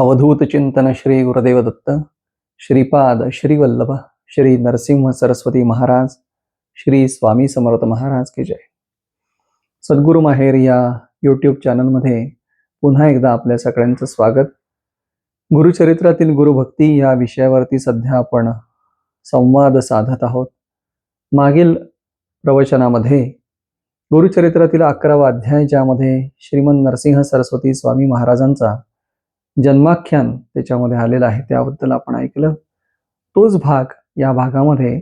अवधूत चिंतन श्री गुरुदेव दत्त श्रीपाद श्रीवल्लभ श्री नरसिंह सरस्वती महाराज श्री स्वामी समर्थ महाराज की जय. सद्गुरु माहेर या यूट्यूब चॅनलमध्ये पुन्हा एकदा आपल्या सगळ्यांचं स्वागत. गुरुचरित्रातील गुरुभक्ती या विषयावरती सध्या आपण संवाद साधत आहोत. मागील प्रवचनामध्ये गुरुचरित्रातील अकरावा अध्याय ज्यामध्ये श्रीमंत नरसिंह सरस्वती स्वामी महाराजांचा जन्माख्यान त्याच्यामध्ये आलेलं आहे. त्याबद्दल आपण ऐकलं. तोच भाग या भागामध्ये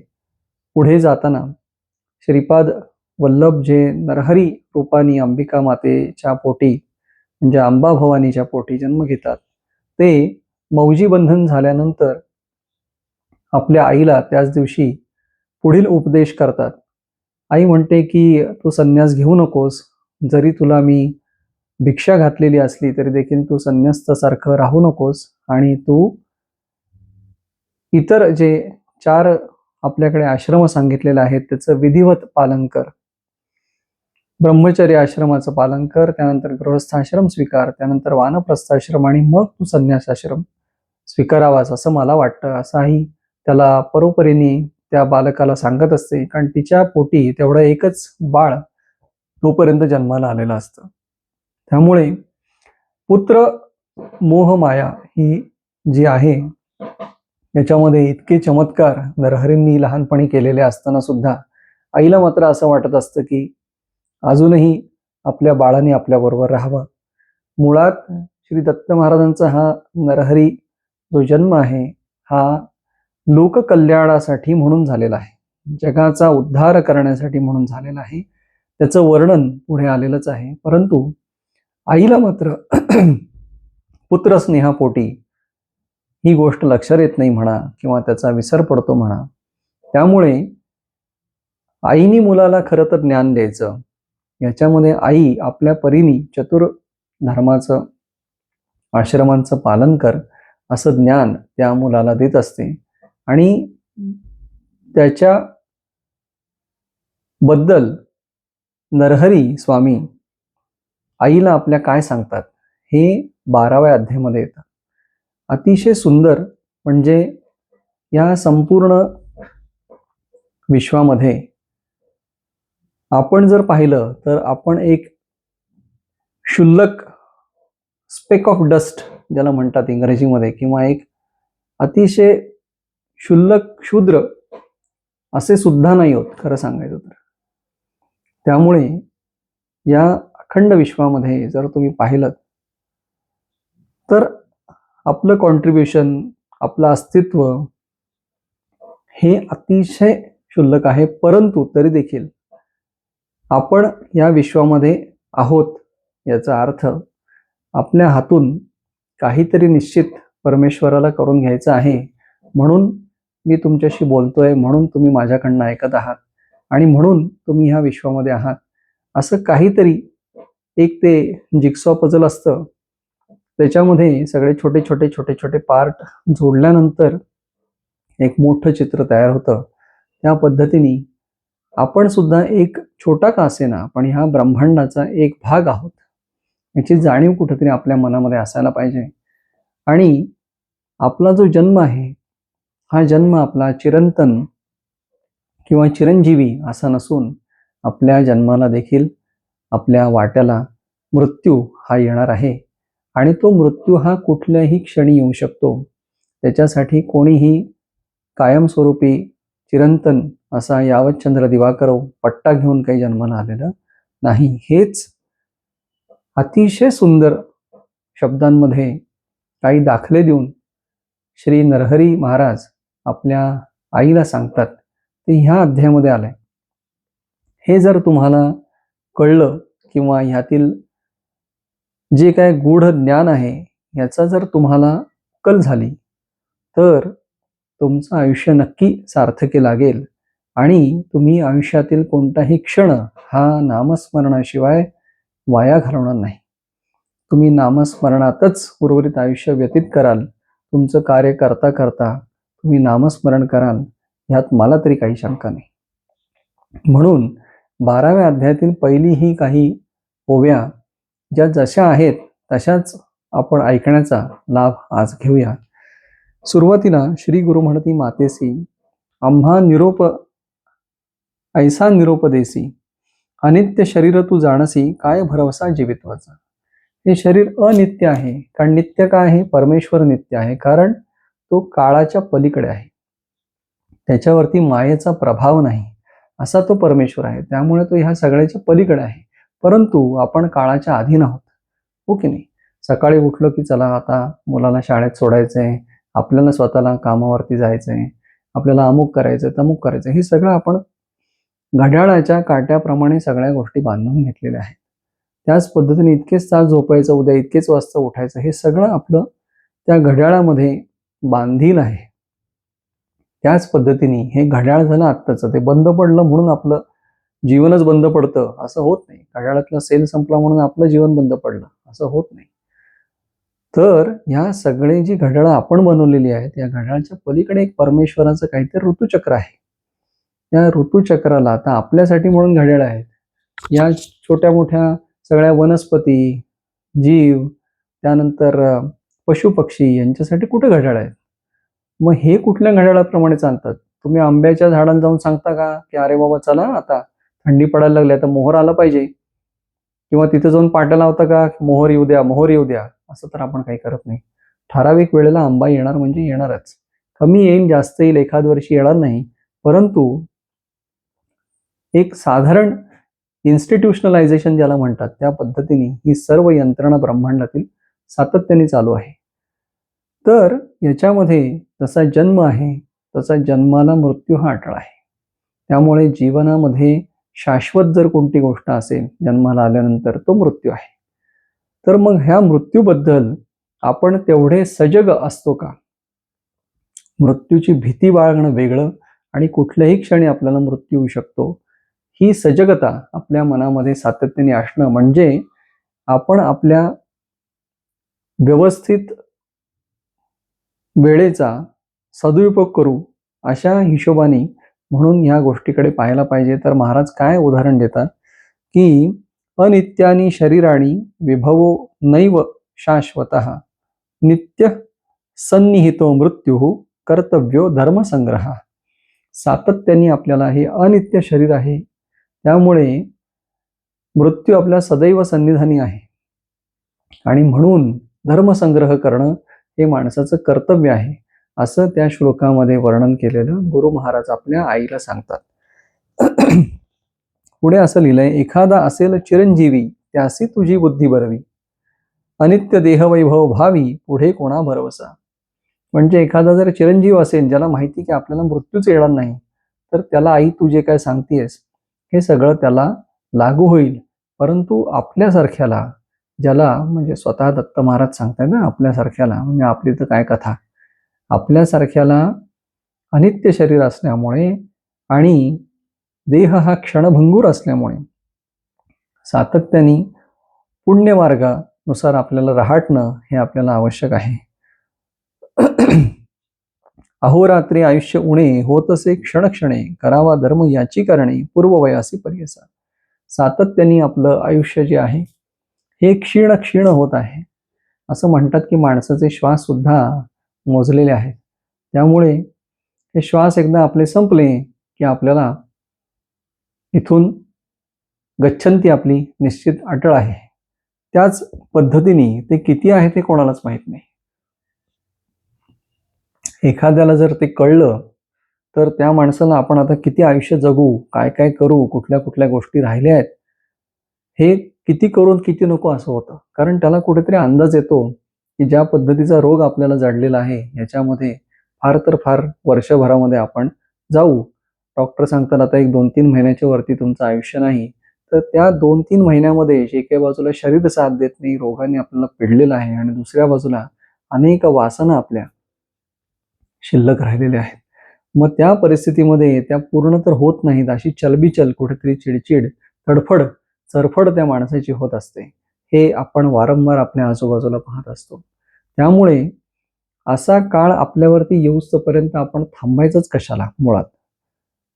पुढे जाताना श्रीपाद वल्लभ जे नरहरी रूपानी अंबिका मातेच्या पोटी म्हणजे अंबा भवानीच्या पोटी जन्म घेतात. ते मौजी बंधन झाल्यानंतर आपल्या आईला त्याच दिवशी पुढील उपदेश करतात. आई म्हणते की तू संन्यास घेऊ नकोस. जरी तुला मी भिक्षा घातलेली असली तरी देखील तू संन्यस्तसारखं राहू नकोस आणि तू इतर जे चार आपल्याकडे आश्रम सांगितलेले आहेत त्याचं विधिवत पालन कर. ब्रह्मचर्य आश्रमाचं पालन कर त्यानंतर गृहस्थाश्रम स्वीकार त्यानंतर वानप्रस्थाश्रम आणि मग तू संन्यासाश्रम स्वीकारावास असं मला वाटतं. असाही त्याला परोपरीने त्या बालकाला सांगत असते. कारण तिच्या पोटी तेवढं एकच बाळ तोपर्यंत जन्माला आलेलं असतं. त्यामुळे पुत्र मोहमाया ही जी आहे याच्यामध्ये इतके चमत्कार नरहरींनी लहानपणी केलेले असताना सुद्धा आईला मात्र असं वाटत असतं की अजूनही आपल्या बाळाने आपल्याबरोबर राहावं. मुळात श्री दत्त महाराजांचा हा नरहरी जो जन्म आहे हा लोककल्याणासाठी म्हणून झालेला आहे. जगाचा उद्धार करण्यासाठी म्हणून झालेला आहे. त्याचं वर्णन पुढे आलेलंच आहे. परंतु आईला मात्र पुत्रस्नेहापोटी ही गोष्ट लक्षात येत नाही म्हणा किंवा त्याचा विसर पडतो म्हणा. त्यामुळे आईनी मुलाला खरं तर ज्ञान द्यायचं. याच्यामध्ये आई आपल्या परीने चतुर धर्माचं आश्रमांचं पालन कर असं ज्ञान त्या मुलाला देत असते. आणि त्याच्या बद्दल नरहरी स्वामी आईला आपल्या काय सांगतात? हे बाराव्या अध्यायामध्ये येतं. अतिशय सुंदर म्हणजे या संपूर्ण विश्वामध्ये आपण जर पाहिलं तर आपण एक क्षुल्लक स्पेक ऑफ डस्ट ज्याला म्हणतात इंग्रजीमध्ये किंवा एक अतिशय क्षुल्लक क्षुद्र असे सुद्धा नाही होत खरं सांगायचं तर. त्यामुळे या अखंड विश्वामध्ये जर तुम्ही पाहिलं तर आपलं कॉन्ट्रीब्युशन आपलं अस्तित्व हे अतिशय क्षुल्लक आहे. परंतु तरी देखील आपण या विश्वामध्ये आहोत याचा अर्थ आपल्या हातून काहीतरी निश्चित परमेश्वराला करून घ्यायचं आहे. म्हणून मी तुमच्याशी बोलतोय म्हणून तुम्ही माझ्याकडनं ऐकत आहात आणि म्हणून तुम्ही ह्या विश्वामध्ये आहात. असं काहीतरी एक ते जिक्सॉ पजल असतं. त्याच्यामध्ये सगळे छोटे छोटे छोटे छोटे पार्ट जोडल्यानंतर एक मोठं चित्र तयार होतं. त्या पद्धतीने आपण सुद्धा एक छोटा का असेना पण ह्या ब्रह्मांडाचा एक भाग आहोत. याची जाणीव कुठेतरी आपल्या मनामध्ये असायला पाहिजे. आणि आपला जो जन्म आहे हा जन्म आपला चिरंतन किंवा चिरंजीवी असा नसून आपल्या जन्माला देखील आपल्या वाट्याला मृत्यू हा येणार आहे. आणि तो मृत्यू हा कुठल्याही क्षणी येऊ शकतो. त्याच्यासाठी कोणीही कायमस्वरूपी चिरंतन असा यावतचंद्र दिवाकरव पट्टा घेऊन काही जन्माला आलेला नाही. हेच अतिशय सुंदर शब्दांमध्ये काही दाखले देऊन श्री नरहरी महाराज आपल्या आईला सांगतात. ते ह्या अध्यायामध्ये आलंय. हे जर तुम्हाला कळलं किंवा ह्यातील जे काय गूढ ज्ञान आहे याचा जर तुम्हाला कल झाली तर तुमचं आयुष्य नक्की सार्थकी लागेल. आणि तुम्ही आयुष्यातील कोणताही क्षण हा नामस्मरणाशिवाय वाया घालवणार नाही. तुम्ही नामस्मरणातच उर्वरित आयुष्य व्यतीत कराल. तुमचं कार्य करता करता तुम्ही नामस्मरण कराल ह्यात मला तरी काही शंका नाही. म्हणून बाराव्या अध्यायातील पहिली ही काही ओव्या ज्या जशा आहेत तशाच आपण ऐकण्याचा लाभ आज घेऊया. सुरुवातीला श्री गुरु म्हणती मातेसी आम्हा निरोप ऐसा निरोप देसी अनित्य शरीर तू जाणसी काय भरवसा जीवित्वाचा. हे शरीर अनित्य आहे कारण नित्य काय आहे? परमेश्वर नित्य आहे कारण तो काळाच्या पलीकडे आहे. त्याच्यावरती मायेचा प्रभाव नाही असा तो परमेश्वर आहे. त्यामुळे तो ह्या सगळ्याच्या पलीकडे आहे. परंतु आपण काळाच्या आधीन आहोत. हो की नाही? सकाळी उठलो की चला आता मुलाला शाळेत सोडायचंय आपल्याला स्वतःला कामावरती जायचंय आपल्याला अमुक करायचं तमुक करायचं हे सगळं आपण घड्याळाच्या काट्याप्रमाणे सगळ्या गोष्टी बांधून घेतलेल्या आहेत. त्याच पद्धतीने इतकेच तास झोपायचं उद्या इतकेच वाजता उठायचं हे सगळं आपलं त्या घड्याळामध्ये बांधील आहे. त्याच पद्धतीने हे घड्याळ झालं आत्ताचं ते बंद पडलं म्हणून आपलं जीवनच बंद पडतं असं होत नाही. घड्याळातला सेल संपला म्हणून आपलं जीवन बंद पडलं असं होत नाही. तर ह्या सगळे जी घड्याळं आपण बनवलेली आहेत या घड्याळाच्या पलीकडे एक परमेश्वराचं काहीतरी ऋतुचक्र आहे. या ऋतुचक्राला आता आपल्यासाठी म्हणून घड्याळ आहेत. या छोट्या मोठ्या सगळ्या वनस्पती जीव त्यानंतर पशुपक्षी पशु पक्षी यांच्यासाठी कुठे घड्याळ आहेत? मग हे कुठल्या घड्याळाप्रमाणे चालतात? तुम्ही आंब्याच्या झाडांना जाऊन सांगता का की अरे बाबा चला आता थंडी पडायला लागली आता मोहर आला पाहिजे. किंवा तिथे जाऊन पाट्या लावता का? मोहर येऊ द्या मोहर येऊ द्या. असं तर आपण काही करत नाही. ठराविक वेळेला आंबा येणार म्हणजे येणारच. कमी येईल जास्त येईल एखाद वर्षी येणार नाही. परंतु एक साधारण इन्स्टिट्युशनलायझेशन ज्याला म्हणतात त्या पद्धतीने ही सर्व यंत्रणा ब्रह्मांडातील सातत्याने चालू आहे. तर याच्यामध्ये जसा जन्म आहे तसा जन्माला मृत्यू हा अटळ आहे. त्यामुळे जीवनामध्ये शाश्वत जर कोणती गोष्ट असेल जन्माला आल्यानंतर तो मृत्यू आहे. तर मग ह्या मृत्यूबद्दल आपण तेवढे सजग असतो का? मृत्यूची भीती बाळगणं वेगळं आणि कुठल्याही क्षणी आपल्याला मृत्यू येऊ शकतो. ही सजगता आपल्या मनामध्ये सातत्याने असणं म्हणजे आपण आपल्या व्यवस्थित वेळेचा सदुपयोग करू अशा हिशोबाने म्हणून ह्या गोष्टीकडे पाहायला पाहिजे. तर महाराज काय उदाहरण देतात? की अनित्यानी शरीराणी विभवो नैव शाश्वत. नित्य सन्निहितो मृत्यू कर्तव्यो धर्मसंग्रह सातत्याने आपल्याला हे अनित्य शरीर आहे. त्यामुळे मृत्यू आपल्या सदैव सन्निधानी आहे. आणि म्हणून धर्मसंग्रह करणं हे माणसाचं कर्तव्य आहे. असं त्या श्लोकामध्ये वर्णन केलेलं गुरु महाराज आपल्या आईला सांगतात. पुढे असं लिहिलंय एखादा असेल चिरंजीवी त्यासी तुझी बुद्धी बरवी. अनित्य देहवैभव भावी पुढे कोणा भरवसा. म्हणजे एखादा जर चिरंजीव असेल ज्याला माहिती की आपल्याला मृत्यूच येणार नाही तर त्याला आई तू जे काय सांगतेस हे सगळं त्याला लागू होईल. परंतु आपल्यासारख्याला ज्याला म्हणजे स्वतः दत्त महाराज सांगताय ना आपल्यासारख्याला म्हणजे आपली तर काय कथा आपल्यासारख्याला अनित्य शरीर असल्यामुळे आणि देह हा क्षणभंगूर असल्यामुळे सातत्याने पुण्यमार्गानुसार आपल्याला रहाटणं हे आपल्याला आवश्यक आहे. अहोरात्री आयुष्य उणे होतसे क्षणक्षणे करावा धर्म याची करणे पूर्ववयासी पर्यसा. सातत्याने आपलं आयुष्य जे आहे हे क्षीण क्षीण होत आहे. असं म्हणतात की माणसाचे श्वास सुद्धा मोजलेले आहेत. त्यामुळे हे श्वास एकदा आपले संपले की आपल्याला इथून गच्छंती आपली निश्चित अटळ आहे. त्याच पद्धतीने ते किती आहे ते कोणालाच माहीत नाही. एखाद्याला जर ते कळलं तर त्या माणसाला आपण आता किती आयुष्य जगू काय काय करू कुठल्या कुठल्या गोष्टी राहिल्या आहेत हे किती करून किती नको असं होतं. कारण त्याला कुठेतरी अंदाज येतो की ज्या पद्धतीचा रोग आपल्याला जडलेला आहे याच्यामध्ये फार तर फार वर्षभरामध्ये आपण जाऊ. डॉक्टर सांगतात आता एक दोन तीन महिन्याच्या वरती तुमचं आयुष्य नाही. तर त्या दोन तीन महिन्यामध्ये एके बाजूला शरीर साथ देत नाही रोगाने आपल्याला पिडलेलं आहे आणि दुसऱ्या बाजूला अनेक वासना आपल्या शिल्लक राहिलेल्या आहेत. मग त्या परिस्थितीमध्ये त्या पूर्ण तर होत नाहीत अशी चलबिचल कुठेतरी चिडचिड तडफड चरफड त्या माणसाची होत असते. हे आपण वारंवार आपल्या आजूबाजूला पाहत असतो. त्यामुळे असा काळ आपल्यावरती येऊस्तपर्यंत आपण थांबायचंच कशाला? मुळात.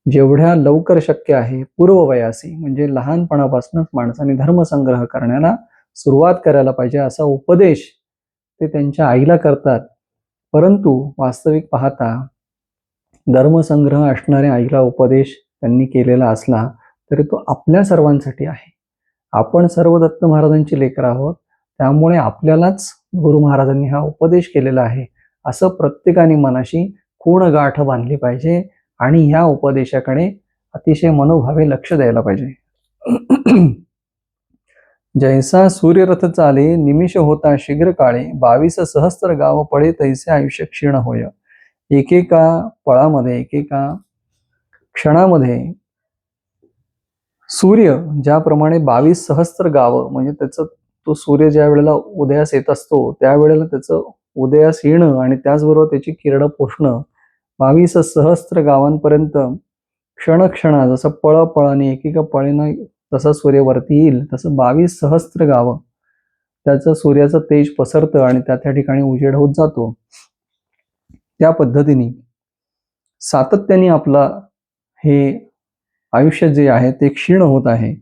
जेवढ्या लवकर शक्य आहे पूर्ववयासी म्हणजे लहानपणापासूनच माणसाने धर्मसंग्रह करण्याला सुरुवात करायला पाहिजे असा उपदेश ते त्यांच्या आईला करतात. परंतु वास्तविक पाहता धर्मसंग्रह असणाऱ्या आईला उपदेश त्यांनी केलेला असला तरी तो आपल्या सर्वांसाठी आहे. आपण सर्व दत्त महाराजांची लेकर आहोत. त्यामुळे आपल्यालाच गुरु महाराजांनी हा उपदेश केलेला आहे. असं प्रत्येकाने मनाशी खूण गाठ बांधली पाहिजे आणि ह्या उपदेशाकडे अतिशय मनोभावे लक्ष द्यायला पाहिजे. जैसा सूर्यरथ चाले निमिष होता शीघ्र काळे बावीस सहस्त्र गाव पडे तैसे आयुष्य क्षीण होय. एकेका पळामध्ये एकेका क्षणामध्ये सूर्य ज्याप्रमाणे बावीस सहस्त्र गावं म्हणजे त्याचं तो सूर्य ज्या वेळेला उदयास येत असतो त्यावेळेला त्याचं उदयास येणं आणि त्याचबरोबर त्याची किरणं पोषणं बावीस सहस्त्र गावांपर्यंत क्षणक्षणा जसं पळ पळाने एकेका पळीनं जसं सूर्य वरती येईल तसं बावीस सहस्त्र गावं त्याचं सूर्याचं तेज पसरतं आणि त्या त्या ठिकाणी उजेड होत जातो. त्या पद्धतीने सातत्याने आपला हे आयुष्य जे आहे ते क्षीण होत आहे.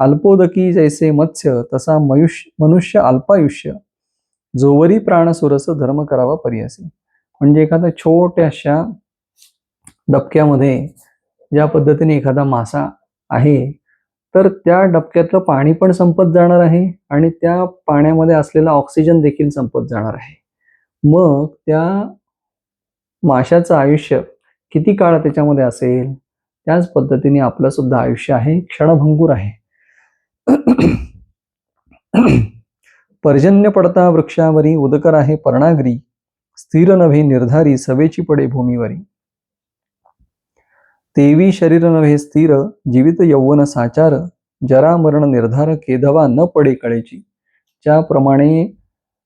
अल्पोदकी जैसे मत्स्य तसा मयुष्य मनुष्य अल्पायुष्य. जोवरी प्राणसुरस धर्म करावा पर्यासी म्हणजे एखाद्या छोट्याशा डबक्यामध्ये ज्या पद्धतीने एखादा मासा आहे तर त्या डबक्यातलं पाणी पण संपत जाणार आहे आणि त्या पाण्यामध्ये असलेला ऑक्सिजन देखील संपत जाणार आहे. मग त्या माशाचं आयुष्य किती काळ त्याच्यामध्ये असेल? त्याच पद्धतीने आपलं सुद्धा आयुष्य आहे क्षणभंगूर आहे. पर्जन्य पडता वृक्षावरी उदकर आहे पर्णागरी स्थिर नव्हे निर्धारी सवेची पडे भूमीवरी. तेवी शरीर नव्हे स्थिर जीवित यौवन साचार जरा मरण निर्धार केधवा न पडे कळेची. ज्याप्रमाणे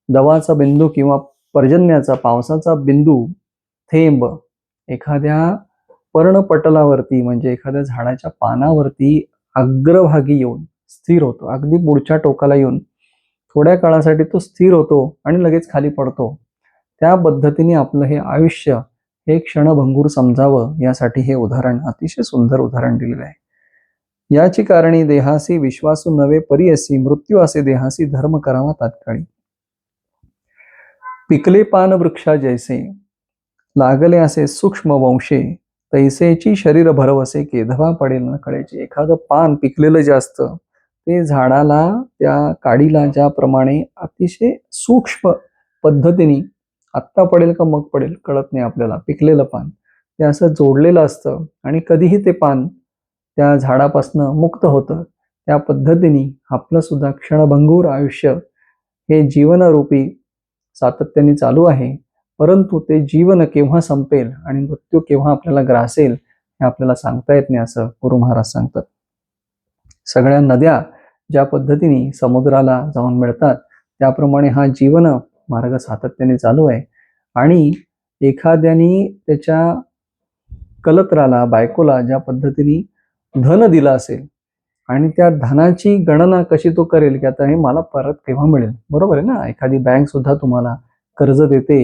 दवाचा बिंदू किंवा पर्जन्याचा पावसाचा बिंदू थेंब एखाद्या पर्णपटलावरती म्हणजे एखाद्या झाडाच्या पानावरती अग्रभागी येऊन स्थिर होतो. अगदी पुढच्या टोकाला येऊन थोड्या काळासाठी तो स्थिर होतो आणि लगेच खाली पडतो. त्या पद्धतीने आपलं हे आयुष्य हे क्षणभंगूर समजावं यासाठी हे उदाहरण अतिशय सुंदर उदाहरण दिलेलं आहे. याची कारणी देहासी विश्वासू नवे परियसी मृत्यू असे देहासी धर्म करावा तात्काळी. पिकले पान वृक्षा जैसे लागले असे सूक्ष्म वंशे तैसेची शरीर भरवसे केधवा पडेल न कळेचे. एखादं पान पिकलेलं जे असतं ते झाडाला त्या काडीला ज्याप्रमाणे अतिशय सूक्ष्म पद्धतीने आत्ता पडेल का मग पडेल कळत नाही आपल्याला. पिकलेलं पान ते असं जोडलेलं असतं आणि कधीही ते पान त्या झाडापासनं मुक्त होतं. त्या पद्धतीने आपलं सुद्धा क्षणभंगूर आयुष्य हे जीवनरूपी सातत्याने चालू आहे. परंतु ते जीवन केव्हा संपेल आणि मृत्यू केव्हा आपल्याला ग्रासेल हे आपल्याला सांगता येत नाही असं गुरु महाराज सांगतात. सगळ्या नद्या ज्या पद्धतीने समुद्राला जाऊन मिळतात त्याप्रमाणे हा जीवन मार्ग सातत्याने चालू आहे. आणि एखाद्याने त्याच्या कलत्राला बायकोला ज्या पद्धतीने धन दिलं असेल आणि त्या धनाची गणना कशी तो करेल की आता हे मला परत केव्हा मिळेल? बरोबर आहे ना? एखादी बँक सुद्धा तुम्हाला कर्ज देते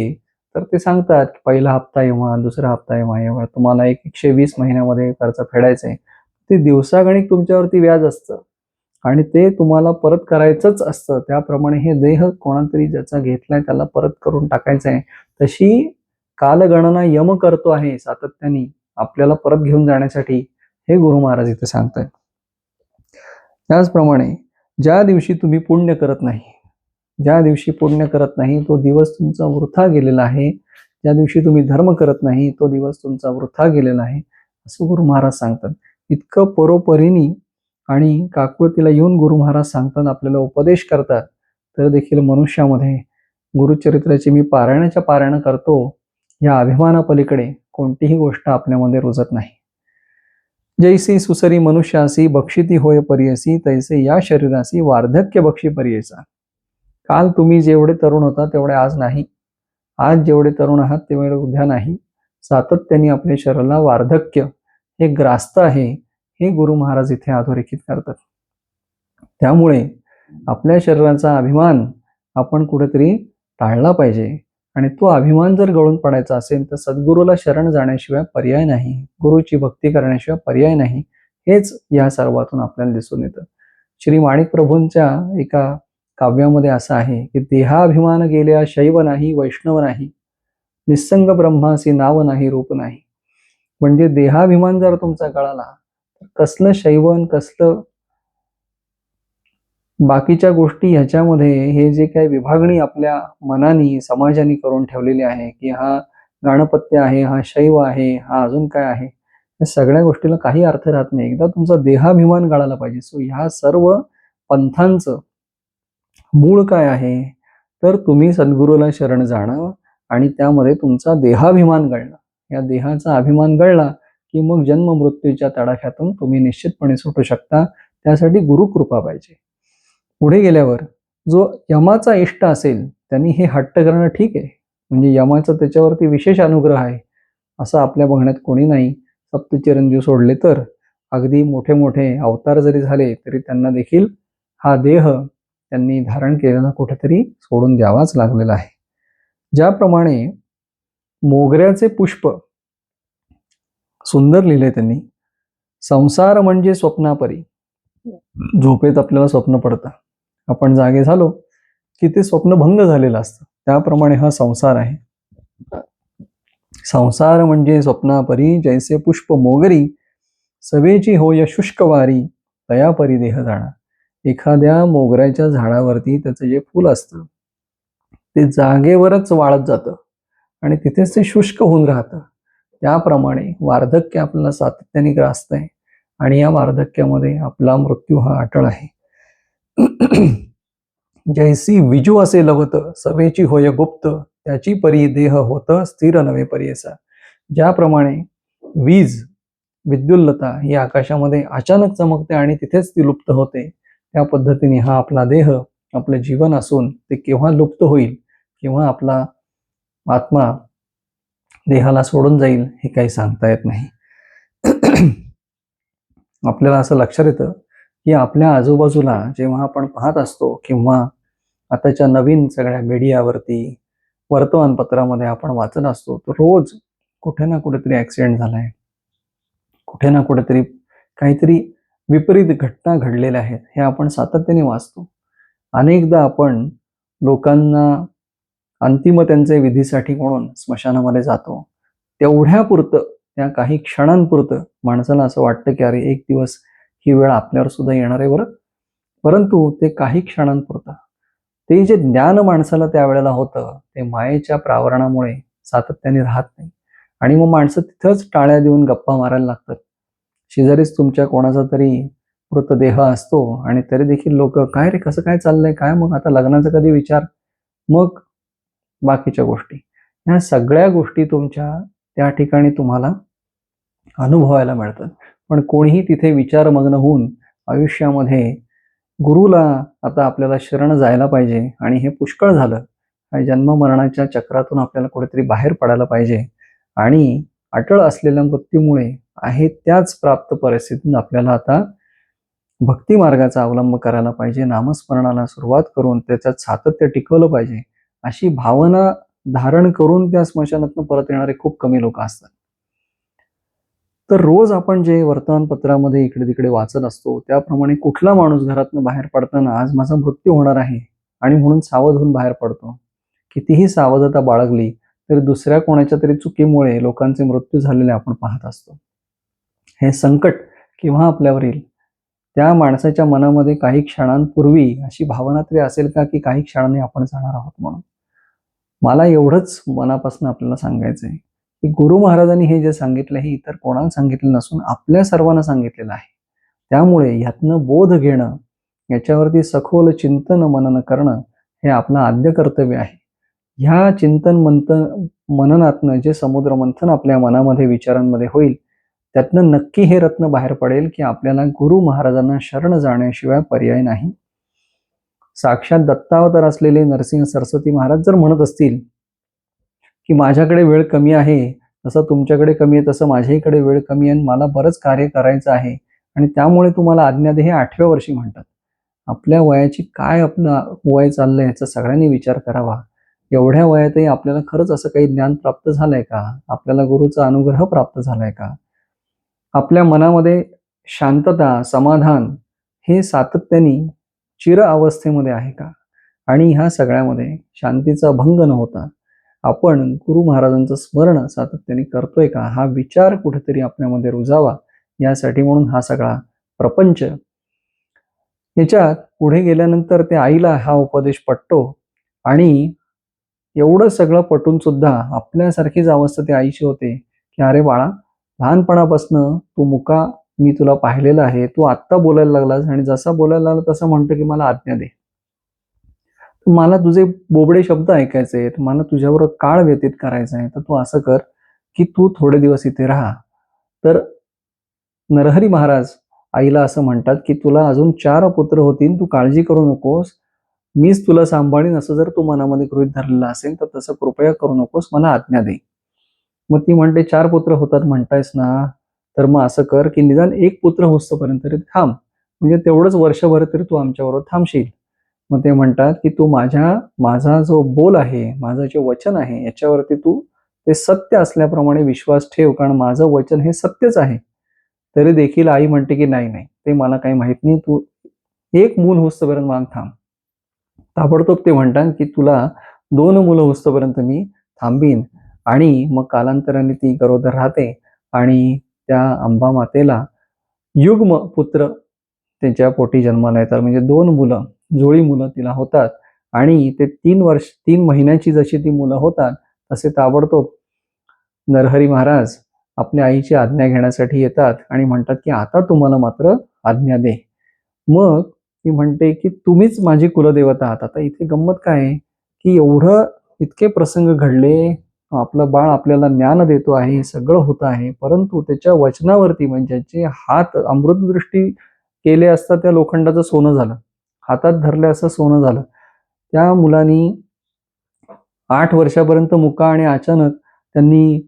तर ते सांगतात की पहिला हप्ता येव्हा दुसरा हप्ता येव्हा येव्हा तुम्हाला एक एकशे वीस महिन्यामध्ये कर्ज फेडायचं आहे. ते दिवसागणिक तुमच्यावरती व्याज असतं. आणि ते तुम्हाला परत करायचंच असतं. त्याप्रमाणे हे देह कोणातरी ज्याचा घेतलाय त्याला परत करून टाकायचं आहे. तशी कालगणना यम करतो आहे सातत्याने आपल्याला परत घेऊन जाण्यासाठी हे गुरु महाराज इथे सांगतायत. त्याचप्रमाणे ज्या दिवशी तुम्ही पुण्य करत नाही ज्या दिवशी पुण्य करत नाही तो दिवस तुमचा वृथा गेलेला आहे. ज्या दिवशी तुम्ही धर्म करत नाही तो दिवस तुमचा वृथा गेलेला आहे. असं गुरु महाराज सांगतात. इतकं परोपरीनी आणि काकुळतीला येऊन गुरु महाराज सांगतात आपल्याला उपदेश करतात. तर देखील मनुष्यामध्ये गुरुचरित्राची मी पारायणाच्या पारायण करतो या अभिमानापलीकडे कोणतीही गोष्ट आपल्यामध्ये रुजत नाही. जैसी सुसरी मनुष्यासी बक्षिती होय परियसी तैसे या शरीरासी वार्धक्य बक्षी परियसा. काल तुम्ही जेवढे तरुण होता तेवढे आज नाही. आज जेवढे तरुण आहात तेवढे उद्या नाही. सातत्याने आपल्या शरीराला वार्धक्य हे ग्रास्त आहे हे गुरु महाराज इथे अधोरेखित करतात. त्यामुळे आपल्या शरीराचा अभिमान आपण कुठेतरी टाळला पाहिजे. आणि तो अभिमान जर गळून पडायचा असेल तर सद्गुरूला शरण जाण्याशिवाय पर्याय नाही. गुरुची भक्ती करण्याशिवाय पर्याय नाही. हेच या सर्वातून आपल्याला दिसून येतं. श्री माणिक प्रभूंच्या एका काव्यामध्ये असं आहे की देहाभिमान गेल्या शैव नाही वैष्णव नाही निस्संग ब्रह्मासी नाव नाही रूप नाही. म्हणजे देहाभिमान जर तुमचा कळाला तर कसलं शैवन कसलं बाकीच्या गोष्टी ह्याच्यामध्ये हे जे काही विभागणी आपल्या मनाने समाजाने करून ठेवलेली आहे की हा गाणपत्य आहे हा शैव आहे हा अजून काय आहे या सगळ्या गोष्टीला काही अर्थ राहत नाही. एकदा तुमचा देहाभिमान कळायला पाहिजे. सो ह्या सर्व पंथांचं मूळ काय आहे? तर तुम्ही सद्गुरूला शरण जाणं आणि त्यामध्ये तुमचा देहाभिमान गळणं. या देहाचा अभिमान गळला की मग जन्म मृत्यूच्या तडाख्यातून तुम्ही निश्चितपणे सुटू शकता. त्यासाठी गुरुकृपा पाहिजे. पुढे गेल्यावर जो यमाचा इष्ट असेल त्यांनी हे हट्ट करणं ठीक आहे. म्हणजे यमाचा त्याच्यावरती विशेष अनुग्रह आहे. असं आपल्या बघण्यात कोणी नाही. सप्तचिरंजीव सोडले तर. अगदी मोठे मोठे अवतार जरी झाले तरी त्यांना देखील हा देह त्यांनी धारण केलेला कुठेतरी सोडून द्यावाच लागलेला आहे. ज्याप्रमाणे मोगऱ्याचे पुष्प सुंदर लिहिले त्यांनी संसार म्हणजे स्वप्नापरी. झोपेत आपल्याला स्वप्न पडतं. आपण जागे झालो की ते स्वप्न भंग झालेलं असतं. त्याप्रमाणे हा संसार आहे. संसार म्हणजे स्वप्नापरी जैसे पुष्प मोगरी सवेची होय शुष्कवारी तयापरी देह जाणार एखाद्या मोगऱ्याच्या झाडावरती त्याचं जे फूल असतं ते जागेवरच वाळत जातं आणि तिथेच ते शुष्क होऊन राहतं. त्याप्रमाणे वार्धक्य आपल्याला सातत्याने ग्रासत आहे आणि या वार्धक्यामध्ये आपला मृत्यू हा अटळ आहे. जैसी विजू असे लवत सवेची होय गुप्त त्याची परी देह होत स्थिर नवे परियसा. ज्याप्रमाणे वीज विद्युल्लता ही आकाशामध्ये अचानक चमकते आणि तिथेच ती लुप्त होते त्या पद्धतीने हा आपला देह आपलं जीवन असून ते केव्हा लुप्त होईल किंवा आपला आत्मा देहाला सोडून जाईल हे काही सांगता येत नाही. आपल्याला असं लक्षात येतं की आपल्या आजूबाजूला जेव्हा आपण पाहत असतो किंवा आताच्या नवीन सगळ्या मीडियावरती वर्तमानपत्रामध्ये आपण वाचत असतो तर रोज कुठे ना कुठेतरी ॲक्सिडेंट झालाय. कुठे ना कुठेतरी काहीतरी विपरीत घटना घडलेल्या आहेत हे आपण सातत्याने वाचतो. अनेकदा आपण लोकांना अंतिम त्यांचे विधीसाठी म्हणून स्मशानामध्ये जातो. तेवढ्यापुरतं त्या काही क्षणांपुरतं माणसाला असं वाटतं की अरे एक दिवस ही वेळ आपल्यावर सुद्धा येणार आहे बरं. परंतु ते काही क्षणांपुरतं. ते जे ज्ञान माणसाला त्यावेळेला होतं ते मायेच्या प्रावरणामुळे सातत्याने राहत नाही. आणि मग माणसं तिथंच टाळ्या देऊन गप्पा मारायला लागतात. शेजारीच तुमच्या कोणाचा तरी मृतदेह असतो आणि तरी देखील लोक काय रे कसं काय चाललंय? काय मग? आता लग्नाचा कधी विचार? मग बाकीच्या गोष्टी. ह्या सगळ्या गोष्टी तुमच्या त्या ठिकाणी तुम्हाला अनुभवायला मिळतात. पण कोणीही तिथे विचारमग्न होऊन आयुष्यामध्ये गुरुला आता आपल्याला शरण जायला पाहिजे आणि हे पुष्कळ झालं. आणि जन्म मरणाच्या चक्रातून आपल्याला कुठेतरी बाहेर पडायला पाहिजे. आणि अटळ असलेल्या मृत्यूमुळे आहे त्याच प्राप्त परिस्थितीतून आपल्याला आता भक्ती मार्गाचा अवलंब करायला पाहिजे नामस्मरणाला सुरुवात करून त्याच्यात सातत्य टिकवलं पाहिजे अशी भावना धारण करून त्या स्मशानातून परत येणारे खूप कमी लोक असतात. तर रोज आपण जे वर्तमानपत्रामध्ये इकडे तिकडे वाचत असतो त्याप्रमाणे कुठला माणूस घरातनं बाहेर पडताना आज माझा मृत्यू होणार आहे आणि म्हणून सावध होऊन बाहेर पडतो. कितीही सावधता बाळगली तरी दुसऱ्या कोणाच्या तरी चुकीमुळे लोकांचे मृत्यू झालेले आपण पाहत असतो. हे संकट केव्हा आपल्यावर येईल? त्या माणसाच्या मनामध्ये काही क्षणांपूर्वी अशी भावना तरी असेल का की काही क्षणांनी आपण जाणार आहोत म्हणून? मला एवढंच मनापासून आपल्याला सांगायचं आहे की गुरु महाराजांनी हे जे सांगितलं हे इतर कोणाला सांगितलं नसून आपल्या सर्वांना सांगितलेलं आहे. त्यामुळे ह्यातनं बोध घेणं याच्यावरती सखोल चिंतन मनन करणं हे आपलं आद्य कर्तव्य आहे. ह्या चिंतन मंथन मननातनं जे समुद्र मंथन आपल्या मनामध्ये विचारांमध्ये होईल त्यातनं नक्की हे रत्न बाहेर पडेल की आपल्याला गुरु महाराजांना शरण जाण्याशिवाय पर्याय नाही. साक्षात दत्तावतार असलेले नरसिंह सरस्वती महाराज जर म्हणत असतील की माझ्याकडे वेळ कमी आहे जसं तुमच्याकडे कमी आहे तसं माझ्याकडे वेळ कमी आहे आणि मला बरंच कार्य करायचं आहे आणि त्यामुळे तुम्हाला आज्ञा दे हे आठव्या वर्षी म्हणतात. आपल्या वयाची काय आपलं वय चाललंय याचा सगळ्यांनी विचार करावा. एवढ्या वयातही आपल्याला खरंच असं काही ज्ञान प्राप्त झालंय का? आपल्याला गुरुचा अनुग्रह प्राप्त झालाय का? आपल्या मनामध्ये शांतता समाधान हे सातत्याने चिर अवस्थेमध्ये आहे का? आणि ह्या सगळ्यामध्ये शांतीचा भंग न होता आपण गुरु महाराजांचं स्मरण सातत्याने करतोय का? हा विचार कुठेतरी आपल्यामध्ये रुजावा. यासाठी म्हणून हा सगळा प्रपंच. याच्यात पुढे गेल्यानंतर ते आईला हा उपदेश पटतो आणि एवढं सगळं पटून सुद्धा आपल्यासारखीच अवस्था त्या आईची होते की अरे बाळा लहानपणापासनं तू मुका मी तुला पाहिलेला आहे तू आत्ता बोलायला लागलास आणि जसा बोलायला लागला तसं म्हणतो की मला आज्ञा दे. मला तुझे बोबडे शब्द ऐकायचे आहेत मला तुझ्याबरोबर काळ व्यतीत करायचा आहे तर तू असं कर की तू थोडे दिवस इथे राहा. तर नरहरी महाराज आईला असं म्हणतात की तुला अजून चार पुत्र होतील तू काळजी करू नकोस. मीच तुला सांभाळीन असं जर तू मनामध्ये गृहित धरलेलं असेल तर तसं कृपया करू नकोस मला आज्ञा दे. मग ती म्हणते चार पुत्र होतात म्हणतायस ना तर मग असं कर की निदान एक पुत्र होस्तपर्यंत तरी थांब. म्हणजे तेवढंच वर्षभर तरी तू आमच्याबरोबर थांबशील. मग ते म्हणतात की तू माझ्या माझा जो बोल आहे माझं जे वचन आहे याच्यावरती तू ते सत्य असल्याप्रमाणे विश्वास ठेव कारण माझं वचन हे सत्यच आहे. तरी देखील आई म्हणते की नाही नाही ते मला काही माहीत नाही. तू एक मूल होस्तपर्यंत मान थांब. ताबडतोब ते म्हणतात की तुला दोन मुलं होस्तपर्यंत मी थांबीन. आणि मग कालांतराने ती गरोदर राहते आणि त्या अंबा मातेला युग्म पुत्र त्यांच्या पोटी जन्माला येतात. म्हणजे दोन मुलं जुळी मुलं तिला होतात आणि ते तीन वर्ष तीन महिन्याची जशी ती मुलं होतात तसे ताबडतोब नरहरी महाराज आपल्या आईची आज्ञा घेण्यासाठी येतात आणि म्हणतात की आता तुम्हाला मात्र आज्ञा दे. मग ती म्हणते की तुम्हीच माझी कुलदेवता आहात. आता इथे गंमत काय की एवढं इतके प्रसंग घडले आपलं बाळ आपल्याला ज्ञान देतो आहे हे सगळं होत आहे परंतु त्याच्या वचनावरती म्हणजे ज्याचे हात अमृतदृष्टी केले असता त्या लोखंडाचं सोनं झालं. हातात धरले असं सोनं झालं. त्या मुलांनी आठ वर्षापर्यंत मुका आणि अचानक त्यांनी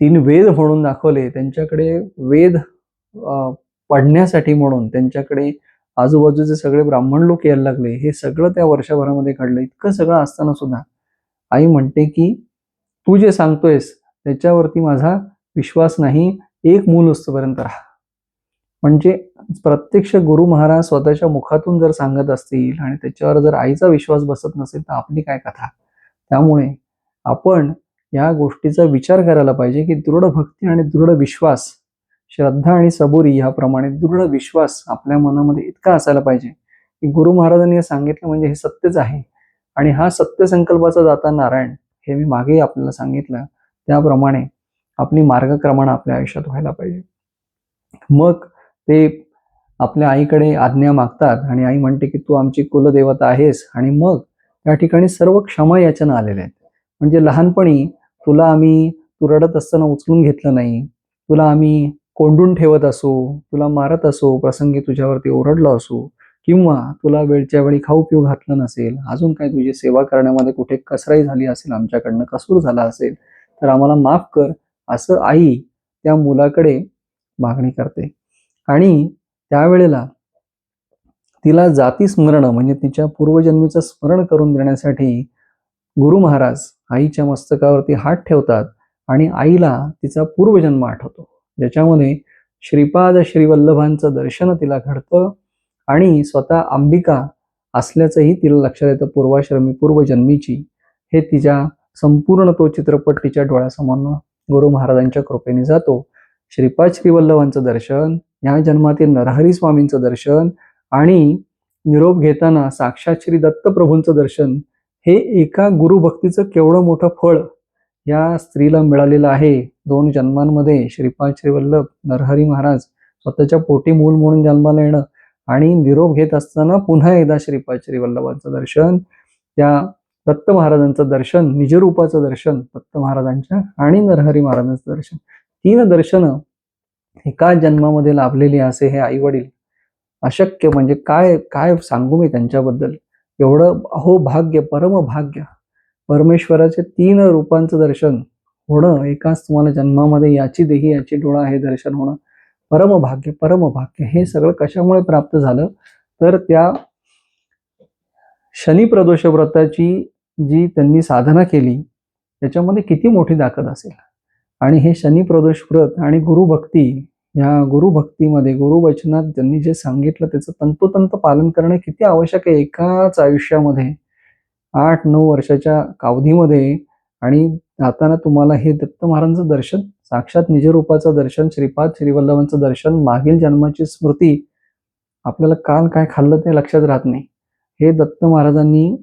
तीन वेद म्हणून दाखवले. त्यांच्याकडे वेद पडण्यासाठी म्हणून त्यांच्याकडे आजूबाजूचे सगळे ब्राह्मण लोक यायला लागले. हे सगळं त्या वर्षभरामध्ये घडलं. इतकं सगळं असताना सुद्धा आई म्हणते की तू जे सांगतोयस त्याच्यावरती माझा विश्वास नाही. एक मूल असतोपर्यंत राहा. म्हणजे प्रत्यक्ष गुरु महाराज स्वतःच्या मुखातून जर सांगत असतील आणि त्याच्यावर जर आईचा विश्वास बसत नसेल तर आपली काय कथा? त्यामुळे आपण या गोष्टीचा विचार करायला पाहिजे की दृढ भक्ती आणि दृढ विश्वास श्रद्धा आणि सबुरी याप्रमाणे दृढ विश्वास आपल्या मनामध्ये इतका असायला पाहिजे. की गुरु महाराजांनी सांगितलं म्हणजे हे सत्यच आहे. आणि हा सत्य संकल्पाचा जाता नारायण हे मी मागेही आपल्याला सांगितलं. त्याप्रमाणे आपली मार्गक्रमण आपल्या आयुष्यात व्हायला पाहिजे. मग ते आपल्या आईकडे आज्ञा मागतात आणि आई म्हणते की तू आमची कुलदेवता आहेस आणि मग त्या ठिकाणी सर्व क्षमा याचना आलेल्या आहेत. म्हणजे लहानपणी तुला आम्ही तू रडत असताना उचलून घेतलं नाही. तुला आम्ही कोंडून ठेवत असू तुला मारत असू प्रसंगी तुझ्यावरती ओरडलो असू किंवा तुला वेळच्या वेळी खाऊ पिऊ घातलं नसेल अजून काय तुझी सेवा करण्यामध्ये कुठे कसराई झाली असेल आमच्याकडनं कसूर झाला असेल तर आम्हाला माफ कर असं आई त्या मुलाकडे मागणी करते. आणि त्यावेळेला तिला जाती स्मरण म्हणजे तिच्या पूर्वजन्मीचं स्मरण करून देण्यासाठी गुरु महाराज आईच्या मस्तकावरती हात ठेवतात आणि आईला तिचा पूर्वजन्म आठवतो. ज्याच्यामध्ये श्रीपाद श्रीवल्लभांचं दर्शन तिला घडतं. आणि स्वतः अंबिका असल्याचंही तिला लक्षात येतं पूर्वाश्रमी पूर्वजन्मीची. हे तिच्या संपूर्ण तो चित्रपट तिच्या डोळ्यासमोर गुरु महाराजांच्या कृपेने जातो. श्रीपाद श्रीवल्लभांचं दर्शन या जन्मातील नरहरी स्वामींचं दर्शन आणि निरोप घेताना साक्षात श्री दत्तप्रभूंचं दर्शन हे एका गुरुभक्तीचं केवढं मोठं फळ या स्त्रीला मिळालेलं आहे. दोन जन्मांमध्ये श्रीपाद श्रीवल्लभ नरहरी महाराज स्वतःच्या पोटी मूल म्हणून जन्माला येणं आणि निरोप घेत असताना पुन्हा एकदा श्रीपाद वल्लभांचं दर्शन त्या दत्त महाराजांचं दर्शन निजरूपाचं दर्शन दत्त महाराजांच्या आणि नरहरी महाराजांचं दर्शन. तीन दर्शनं एका जन्मामध्ये लाभलेली असे हे आई वडील अशक्य म्हणजे काय काय सांगू मी त्यांच्याबद्दल? एवढं अहो भाग्य परम भाग्य. परमेश्वराचे तीन रूपांचं दर्शन होणं एकाच तुम्हाला जन्मामध्ये याची देही याची डोळा हे दर्शन होणं परमभाग्य परमभाग्य हे सगळं कशामुळे प्राप्त झालं? तर त्या शनी प्रदोष व्रताची जी त्यांनी साधना केली त्याच्यामध्ये किती मोठी ताकद असेल? आणि हे शनी प्रदोष व्रत आणि गुरुभक्ती या गुरुभक्तीमध्ये गुरुवचनात त्यांनी जे सांगितलं त्याचं तंतोतंत पालन करणं किती आवश्यक आहे एकाच आयुष्यामध्ये? आठ नऊ वर्षाच्या कावधीमध्ये आणि जाताना तुम्हाला हे दत्त महाराजांचं दर्शन साक्षात निजरूपाचं दर्शन श्रीपाद श्रीवल्लभांचं दर्शन मागील जन्माची स्मृती आपल्याला काल काय खाल्लं ते लक्षात राहत नाही. हे दत्त महाराजांनी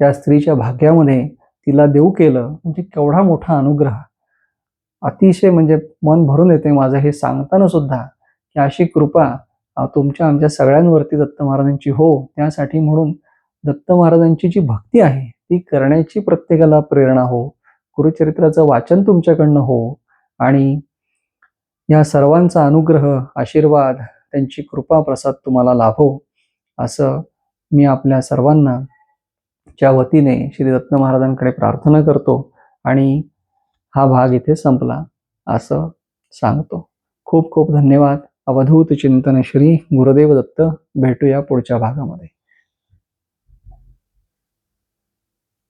त्या स्त्रीच्या भाग्यामध्ये तिला देऊ केलं म्हणजे केवढा मोठा अनुग्रह. अतिशय म्हणजे मन भरून येते माझं हे सांगताना सुद्धा की अशी कृपा तुमच्या आमच्या सगळ्यांवरती दत्त महाराजांची हो त्यासाठी म्हणून दत्त महाराजांची जी भक्ती आहे ती करण्याची प्रत्येकाला प्रेरणा हो. गुरुचरित्राचं वाचन तुमच्याकडनं हो. आणि या सर्वांचा अनुग्रह आशीर्वाद त्यांची कृपा प्रसाद तुम्हाला लाभो असं मी आपल्या सर्वांना च्या वतीने श्री दत्त महाराजांकडे प्रार्थना करतो आणि हा भाग इथे संपला असं सांगतो. खूप खूप धन्यवाद. अवधूत चिंतन श्री गुरुदेव दत्त. भेटूया पुढच्या भागामध्ये.